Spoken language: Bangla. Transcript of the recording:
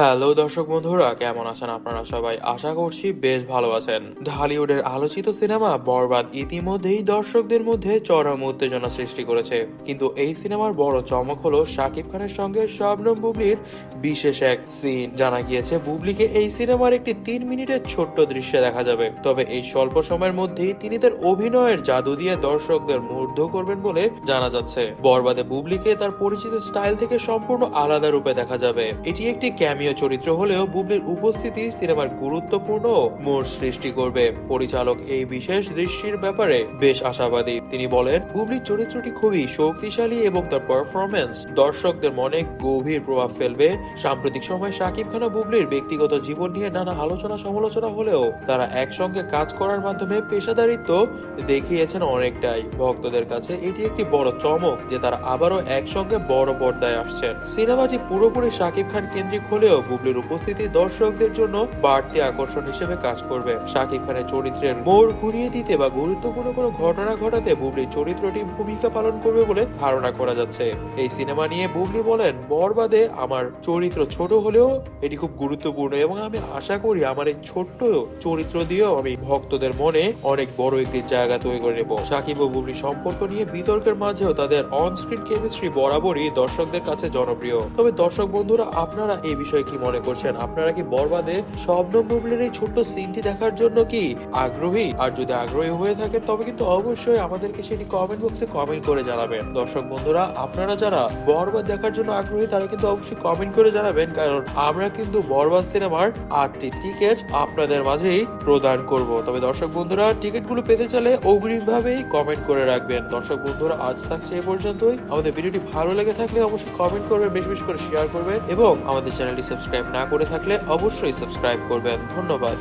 হ্যালো দর্শক বন্ধুরা, কেমন আছেন আপনারা সবাই? আশা করছি বেশ ভালো আছেন। ঢালিউডের আলোচিত সিনেমা বরবাদ ইতিমধ্যেই দর্শকদের মধ্যে চরম উত্তেজনা সৃষ্টি করেছে। কিন্তু এই সিনেমার বড় চমক হলো শাকিব খানের সঙ্গে শবনম বুবলির বিশেষ এক সিন। জানা গিয়েছে, বুবলিকে এই সিনেমার একটি তিন মিনিটের ছোট্ট দৃশ্যে দেখা যাবে। তবে এই স্বল্প সময়ের মধ্যেই তিনি তার অভিনয়ের জাদু দিয়ে দর্শকদের মুগ্ধ করবেন বলে জানা যাচ্ছে। বরবাদে বুবলিকে তার পরিচিত স্টাইল থেকে সম্পূর্ণ আলাদা রূপে দেখা যাবে। এটি একটি ক্যামিও চরিত্র হলেও বুবলির উপস্থিতি সিনেমার গুরুত্বপূর্ণ মোড় সৃষ্টি করবে। পরিচালক এই বিশেষ দৃশ্যের ব্যাপারে বেশ আশাবাদী। তিনি বলেন, বুবলির চরিত্রটি খুবই শক্তিশালী এবং তার পারফরমেন্স দর্শকদের মনে গভীর প্রভাব ফেলবে। সাম্প্রতিক সময় শাকিব খান ও বুবলির ব্যক্তিগত জীবন নিয়ে নানা আলোচনা সমালোচনা হলেও তারা একসঙ্গে কাজ করার মাধ্যমে পেশাদারিত্ব দেখিয়েছেন অনেকটাই। ভক্তদের কাছে এটি একটি বড় চমক যে তারা আবারও একসঙ্গে বড় পর্দায় আসছেন। সিনেমাটি পুরোপুরি শাকিব খান কেন্দ্রিক হলেও বুবলির উপস্থিতি দর্শকদের জন্য বাড়তি আকর্ষণ হিসেবে কাজ করবে। শাকিব খানের চরিত্রের মোড় ঘুরিয়ে দিতে বা গুরুত্বপূর্ণ কোনো ঘটনা ঘটাতে বুবলির চরিত্রটি ভূমিকা পালন করবে বলে ধারণা করা যাচ্ছে। এই সিনেমা নিয়ে বুবলি বলেন, বরবাদে আমার চরিত্র ছোট হলেও এটি খুব গুরুত্বপূর্ণ এবং আমি আশা করি আমার এই ছোট্ট চরিত্র দিয়েও আমি ভক্তদের মনে অনেক বড় একটি জায়গা তৈরি করে নেব। সাকিব ও বুবলির সম্পর্ক নিয়ে বিতর্কের মাঝেও তাদের অন স্ক্রিন কেমিস্ট্রি বরাবরই দর্শকদের কাছে জনপ্রিয়। তবে দর্শক বন্ধুরা, আপনারা এই বিষয়ে কি মনে করছেন? আপনারা কি বরবাদে শবনম বুবলির এই ছোট্ট সিনটি দেখার জন্য কি আগ্রহী? আর যদি আগ্রহী হয়ে থাকেন তবে কিন্তু অবশ্যই আমাদেরকে সেটি কমেন্ট বক্সে কমেন্ট করে জানাবেন। দর্শক বন্ধুরা, আপনারা যারা বরবাদ দেখার জন্য আগ্রহী, তারা কিন্তু অবশ্যই কমেন্ট করে জানাবেন, কারণ আমরা কিন্তু বরবাদ সিনেমার আটটি টিকিট আপনাদের মাঝেই প্রদান করব। তবে দর্শক বন্ধুরা টিকিটগুলো পেতে চাইলে অগ্রিম ভাবেই কমেন্ট করে রাখবেন। দর্শক বন্ধুরা, আজ থাকছে এই পর্যন্তই। আমাদের ভিডিওটি ভালো লেগে থাকলে অবশ্যই কমেন্ট করবেন, বেশি বেশি করে শেয়ার করবেন এবং আমাদের চ্যানেলটি সাবস্ক্রাইব না করে থাকলে অবশ্যই সাবস্ক্রাইব করবেন। ধন্যবাদ।